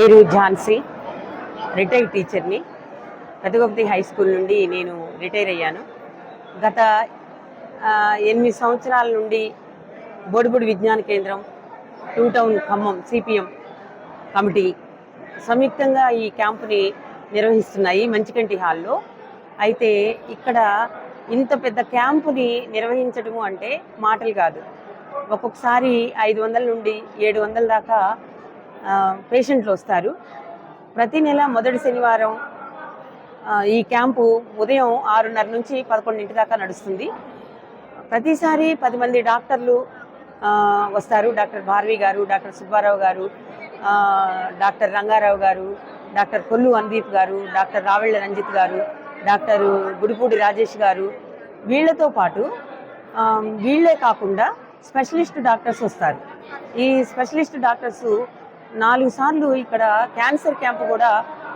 పేరు ఝాన్సీ. రిటైర్డ్ టీచర్ని పెదగొప్పటి high school నుండి నేను రిటైర్ అయ్యాను. గత ఎనిమిది సంవత్సరాల నుండి బోడిబుడి విజ్ఞాన కేంద్రం two town Khammam CPM committee సంయుక్తంగా ఈ క్యాంపుని నిర్వహిస్తున్నాయి మంచికంటి హాల్లో అయితే ఇక్కడ ఇంత పెద్ద క్యాంపుని నిర్వహించడము అంటే మాటలు కాదు. ఒక్కొక్కసారి ఐదు వందల నుండి ఏడు వందల దాకా పేషెంట్లు వస్తారు. ప్రతి నెల మొదటి శనివారం ఈ క్యాంపు ఉదయం ఆరున్నర నుంచి పదకొండింటి దాకా నడుస్తుంది. ప్రతిసారి పది మంది డాక్టర్లు వస్తారు. డాక్టర్ భార్వి గారు డాక్టర్ సుబ్బారావు గారు డాక్టర్ రంగారావు గారు డాక్టర్ కొల్లు అందీప్ గారు డాక్టర్ రావెళ్ళ రంజిత్ గారు డాక్టర్ గుడిపూడి రాజేష్ గారు వీళ్ళతో పాటు వీళ్ళే వీళ్ళే కాకుండా స్పెషలిస్ట్ డాక్టర్స్ వస్తారు. ఈ స్పెషలిస్ట్ డాక్టర్స్ నాలుగు సార్లు ఇక్కడ క్యాన్సర్ క్యాంపు కూడా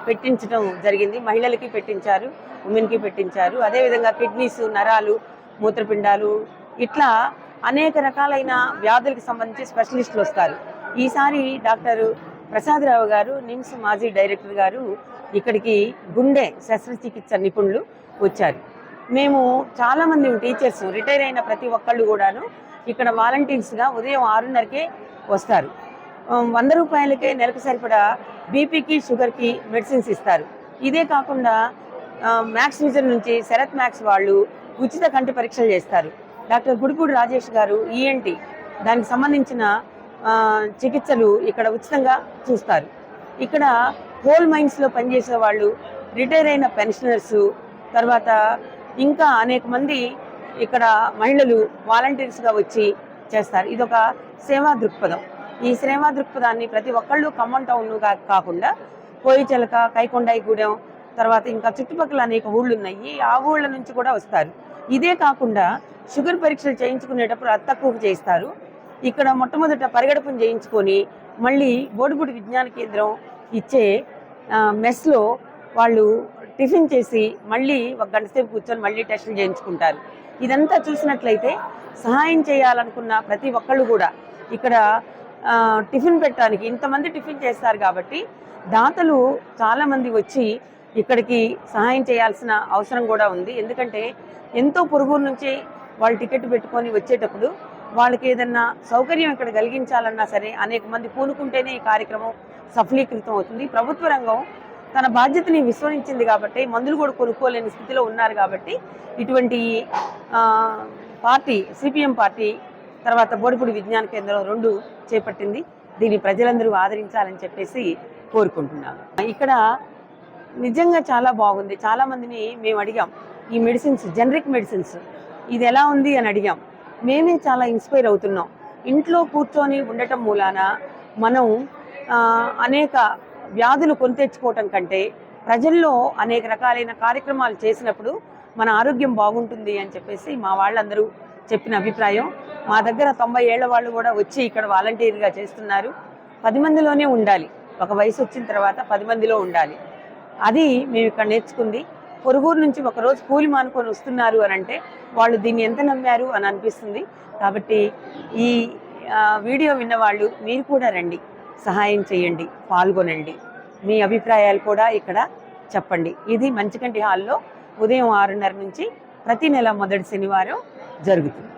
పెట్టించడం జరిగింది. మహిళలకి పెట్టించారు ఉమెన్కి పెట్టించారు. అదేవిధంగా కిడ్నీస్ నరాలు మూత్రపిండాలు ఇట్లా అనేక రకాలైన వ్యాధులకు సంబంధించి స్పెషలిస్టులు వస్తారు. ఈసారి డాక్టర్ ప్రసాదరావు గారు నిమ్స్ మాజీ డైరెక్టర్ గారు ఇక్కడికి గుండె శస్త్రచికిత్స నిపుణులు వచ్చారు. మేము చాలామంది టీచర్స్ రిటైర్ అయిన ప్రతి ఒక్కళ్ళు కూడాను ఇక్కడ వాలంటీర్స్గా ఉదయం ఆరున్నరకే వస్తారు. వంద రూపాయలకే నెలకు సరిపడా బీపీకి షుగర్కి మెడిసిన్స్ ఇస్తారు. ఇదే కాకుండా మ్యాక్స్ విజన్ నుంచి శరత్ మ్యాక్స్ వాళ్ళు ఉచిత కంటి పరీక్షలు చేస్తారు. డాక్టర్ గుడిపూడి రాజేష్ గారు ఈఎన్టీ దానికి సంబంధించిన చికిత్సలు ఇక్కడ ఉచితంగా చూస్తారు. ఇక్కడ కోల్ మైన్స్లో పనిచేసే వాళ్ళు రిటైర్ అయిన పెన్షనర్స్ తర్వాత ఇంకా అనేక మంది ఇక్కడ మహిళలు వాలంటీర్స్గా వచ్చి చేస్తారు. ఇదొక సేవా దృక్పథం. ఈ సినిమా దృక్పథాన్ని ప్రతి ఒక్కళ్ళు ఖమ్మం టౌన్ కా- కాకుండా కోయిచలక కైకొండాయిగూడెం తర్వాత ఇంకా చుట్టుపక్కల అనేక ఊళ్ళు ఉన్నాయి ఆ ఊళ్ళ నుంచి కూడా వస్తారు. ఇదే కాకుండా షుగర్ పరీక్షలు చేయించుకునేటప్పుడు అతి తక్కువకు చేస్తారు ఇక్కడ మొట్టమొదట పరిగడపం చేయించుకొని మళ్ళీ బోడిగుడి విజ్ఞాన కేంద్రం ఇచ్చే మెస్లో వాళ్ళు టిఫిన్ చేసి మళ్ళీ ఒక గంట సేపు కూర్చొని మళ్ళీ టెస్టులు చేయించుకుంటారు. ఇదంతా చూసినట్లయితే సహాయం చేయాలనుకున్న ప్రతి ఒక్కళ్ళు కూడా ఇక్కడ టిఫిన్ పెట్టడానికి ఇంతమంది టిఫిన్ చేస్తారు కాబట్టి దాతలు చాలామంది వచ్చి ఇక్కడికి సహాయం చేయాల్సిన అవసరం కూడా ఉంది. ఎందుకంటే ఎంతో పొరుగురు నుంచి వాళ్ళు టికెట్ పెట్టుకొని వచ్చేటప్పుడు వాళ్ళకి ఏదన్నా సౌకర్యం ఇక్కడ కలిగించాలన్నా సరే అనేక మంది పూనుకుంటేనే ఈ కార్యక్రమం సఫలీకృతం అవుతుంది. ప్రభుత్వ రంగం తన బాధ్యతని విస్మరించింది కాబట్టి మందులు కూడా కొనుక్కోలేని స్థితిలో ఉన్నారు కాబట్టి ఇటువంటి పార్టీ సిపిఎం పార్టీ తర్వాత బోడిపూడి విజ్ఞాన కేంద్రం రెండు చేపట్టింది. దీన్ని ప్రజలందరూ ఆదరించాలని చెప్పేసి కోరుకుంటున్నాను. ఇక్కడ నిజంగా చాలా బాగుంది. చాలా మందిని మేము అడిగాం ఈ మెడిసిన్స్ జనరిక్ మెడిసిన్స్ ఇది ఎలా ఉంది? అని అడిగాం. మేమే చాలా ఇన్స్పైర్ అవుతున్నాం. ఇంట్లో కూర్చొని ఉండటం మూలాన మనం అనేక వ్యాధులు కొని తెచ్చుకోవటం కంటే ప్రజల్లో అనేక రకాలైన కార్యక్రమాలు చేసినప్పుడు మన ఆరోగ్యం బాగుంటుంది అని చెప్పేసి మా వాళ్ళందరూ చెప్పిన అభిప్రాయం. మా దగ్గర తొంభై ఏళ్ళ వాళ్ళు కూడా వచ్చి ఇక్కడ వాలంటీర్గా చేస్తున్నారు. పది మందిలోనే ఉండాలి. ఒక వయసు వచ్చిన తర్వాత పది మందిలో ఉండాలి. అది మేము ఇక్కడ నేర్చుకుంది. పొరుగురు నుంచి ఒకరోజు కూలి మానుకొని వస్తున్నారు అని అంటే వాళ్ళు దీన్ని ఎంత నమ్మారు అని అనిపిస్తుంది. కాబట్టి ఈ వీడియో విన్నవాళ్ళు మీరు కూడా రండి. సహాయం చేయండి. పాల్గొనండి. మీ అభిప్రాయాలు కూడా ఇక్కడ చెప్పండి. ఇది మంచికంటి హాల్లో ఉదయం ఆరున్నర నుంచి ప్రతి నెల మొదటి శనివారం జరుగుతుంది.